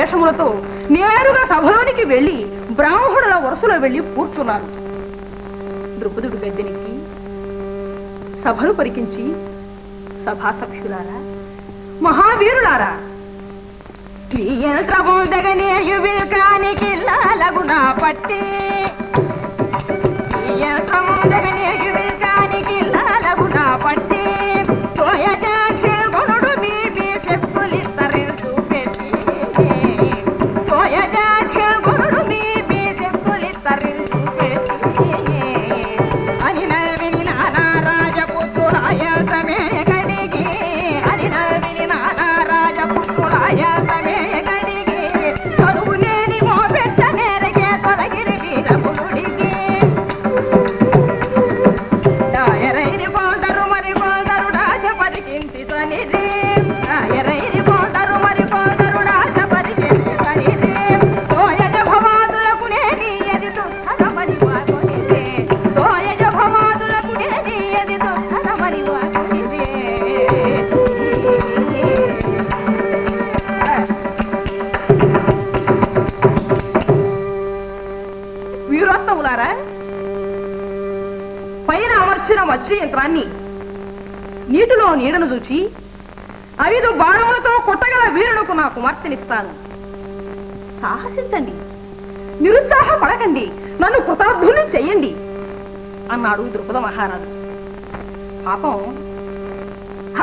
వేషములతో నేరుగా సభలోనికి వెళ్ళి బ్రాహ్మణుల వరుసలో వెళ్ళి కూర్చున్నారు. ద్రుపదుడు గద్దెనికి సభను పరికించి సభా సభ్యులారా మహావీరులారా ఈ యంత్రము దగనేయు లాలగునా పైన మత్స్య యంత్రాన్ని నీటిలో నీడను చూచి ఐదు బాణములతో కొట్టగల వీరునకు నా కుమార్తెనిస్తాను. సాహసించండి. నిరుత్సాహపడకండి. నన్ను కృతార్థుల్ని చెయ్యండి. అన్నాడు ద్రుపద మహారాజు. పాపం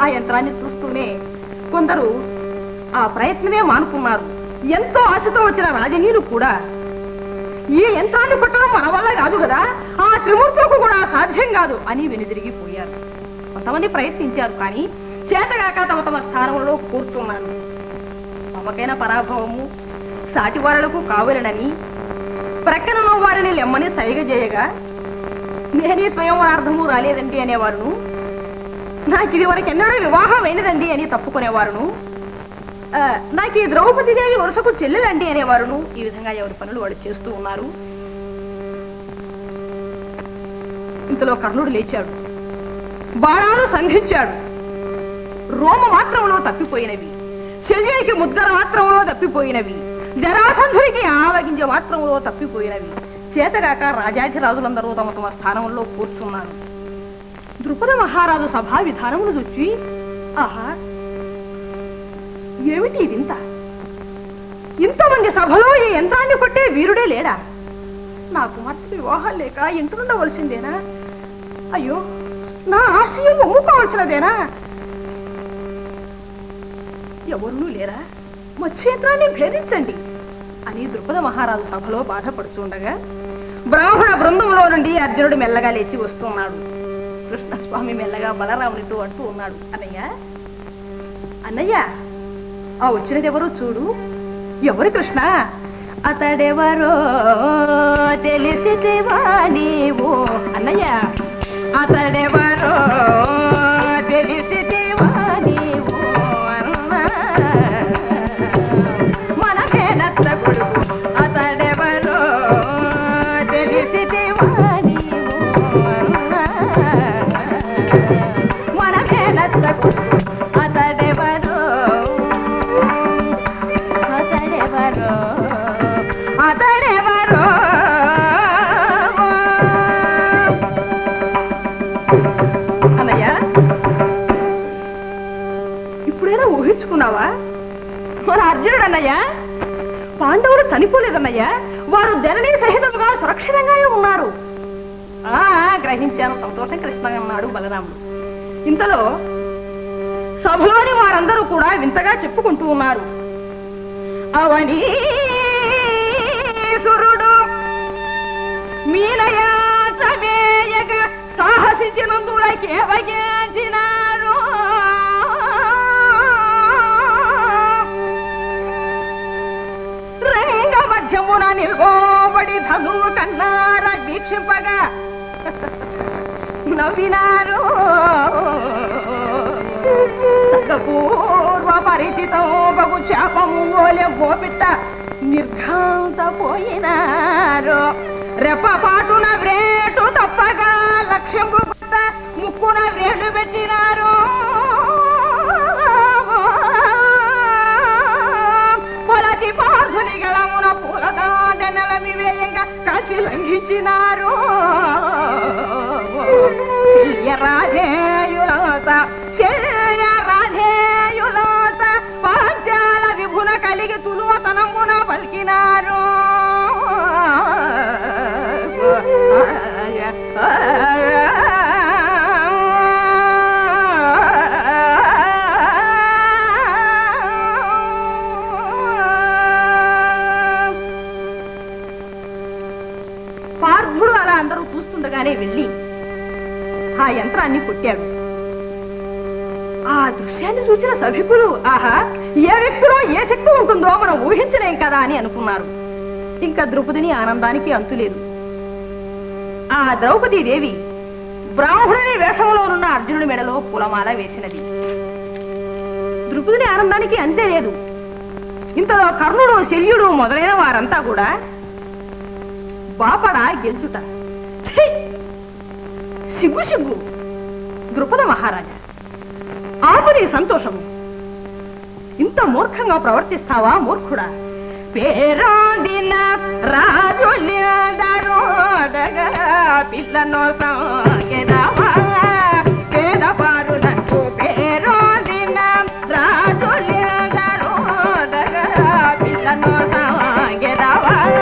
ఆ యంత్రాన్ని చూస్తూనే కొందరు ఆ ప్రయత్నమే మానుకున్నారు. ఎంతో ఆశతో వచ్చిన రాజనీయులు కూడా ఈ యంత్రాన్ని పట్టడం మన వల్ల కాదు కదా? ఆ త్రిమూర్తులకు కూడా సాధ్యం కాదు అని వెనుదిరిగిపోయారు కొంతమంది ప్రయత్నించారు కానీ చేతగాక తమ తమ స్థానంలో కూర్చున్నారు. తమకైన పరాభవము సాటి వారులకు కావలనని ప్రక్కనలో వారిని లెమ్మని సైగ చేయగా నేనే స్వయం రాలేదండి అనేవారును నాకు ఇది వరకు ఎన్నడూ వివాహం అయినదండి అని తప్పుకునేవారును నాకు ఈ ద్రౌపది దేవి వరుసకు చెల్లెలండి అనేవారును. ఈ విధంగా ఎవరి పనులు వాడు చేస్తూ ఉన్నారు. ఇంతలో కర్ణుడు లేచాడు. బాణాలు సంధించాడు. రోమ మాత్రంలో తప్పిపోయినవి. శల్యకి ముద్ర మాత్రంలో తప్పిపోయినవి. జరాసంధుడికి ఆవగింజ మాత్రంలో తప్పిపోయినవి. చేతగాక రాజాధిరాజులందరూ తమ తమ స్థానంలో కూర్చున్నారు. ద్రుపద మహారాజు సభా విధానమును చూచి ఆహా ఏమిటి వింత ఇంతమంది సభలో ఈ యంత్రాన్ని కొట్టే వీరుడే లేడా? నా కుమార్తె వివాహం లేక ఇంటుండవలసిందేనా అయ్యో నా ఆశయం ఒమ్ముకోవలసినదేనా ఎవరునూ లేరా? మత్స్యంత్రాన్ని భేదించండి అని ద్రుపద మహారాజు సభలో బాధపడుతుండగా బ్రాహ్మణ బృందంలో నుండి అర్జునుడు మెల్లగా లేచి వస్తున్నాడు. కృష్ణస్వామి మెల్లగా బలరామునితో అంటూ ఉన్నాడు. అన్నయ్య? అన్నయ్య? ఆ వచ్చినది ఎవరో చూడు. ఎవరు కృష్ణ? అతడెవరో తెలిసితేవా నీవు అన్నయ్య. అతడెవరో తెలిసితేవా పాండవులు చనిపోలేదన్నయ్యా. వారు జననీ సహితముగా సురక్షితంగానే ఉన్నారు. ఆ గ్రహించాను. సంతోషం కృష్ణ అన్నాడు బలరాముడు. ఇంతలో సభలోని వారందరూ కూడా వింతగా చెప్పుకుంటూ ఉన్నారు. అవని సురుడు మీనయాత్రమేయగ సాహసించినందులకేవగించినారు రంగ మధ్యమున నిల్వబడి ధనువు కన్నార వీక్షింపగా నవ్వినారు. పూర్వ పరిచితం బగు శాపము ఓలే గోపిట్ట నిర్ఘాంత పోయినారు. రెప్పపాటున వ్రేటు తప్పగా లక్ష్యం ముక్కున వ్రేలు పెట్టినారు. ముందుగానే వెళ్ళి ఆ యంత్రాన్ని కొట్టాడు. ఆ దృశ్యాన్ని చూసిన సభికులు ఆహా ఏ వ్యక్తిలో ఏ శక్తి ఉంటుందో మనం ఊహించలేం కదా అని అనుకున్నారు. ఇంకా ద్రౌపదిని ఆనందానికి అంతులేదు ఆ ద్రౌపదీ దేవి బ్రాహ్మణుని వేషంలో ఉన్న అర్జునుడి మెడలో పులమాల వేసినది. ద్రుపదిని ఆనందానికి అంతే లేదు. ఇంతలో కర్ణుడు శల్యుడు మొదలైన వారంతా కూడా బాపడ గెలుచుట. సిగ్గు సిగ్గు ద్రుపద మహారాజా ఆపు నీ సంతోషము. ఇంత మూర్ఖంగా ప్రవర్తిస్తావా మూర్ఖుడా? పేరొందిన రాజు పిల్లను సాగెదవా? రాజు పిల్లను సాగెదవా?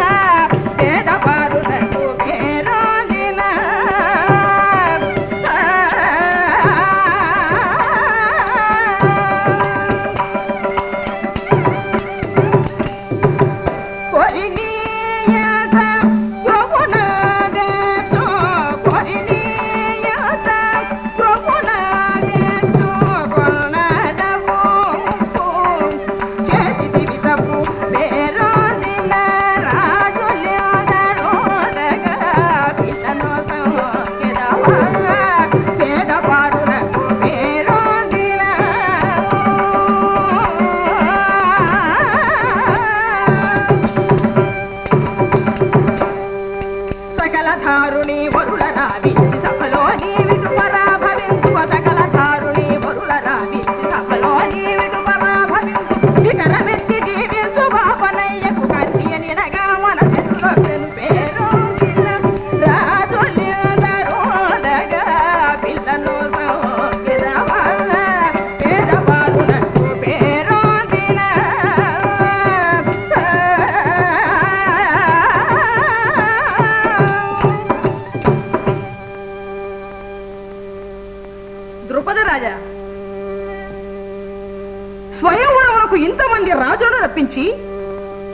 ఇంతమంది రాజులను రప్పించి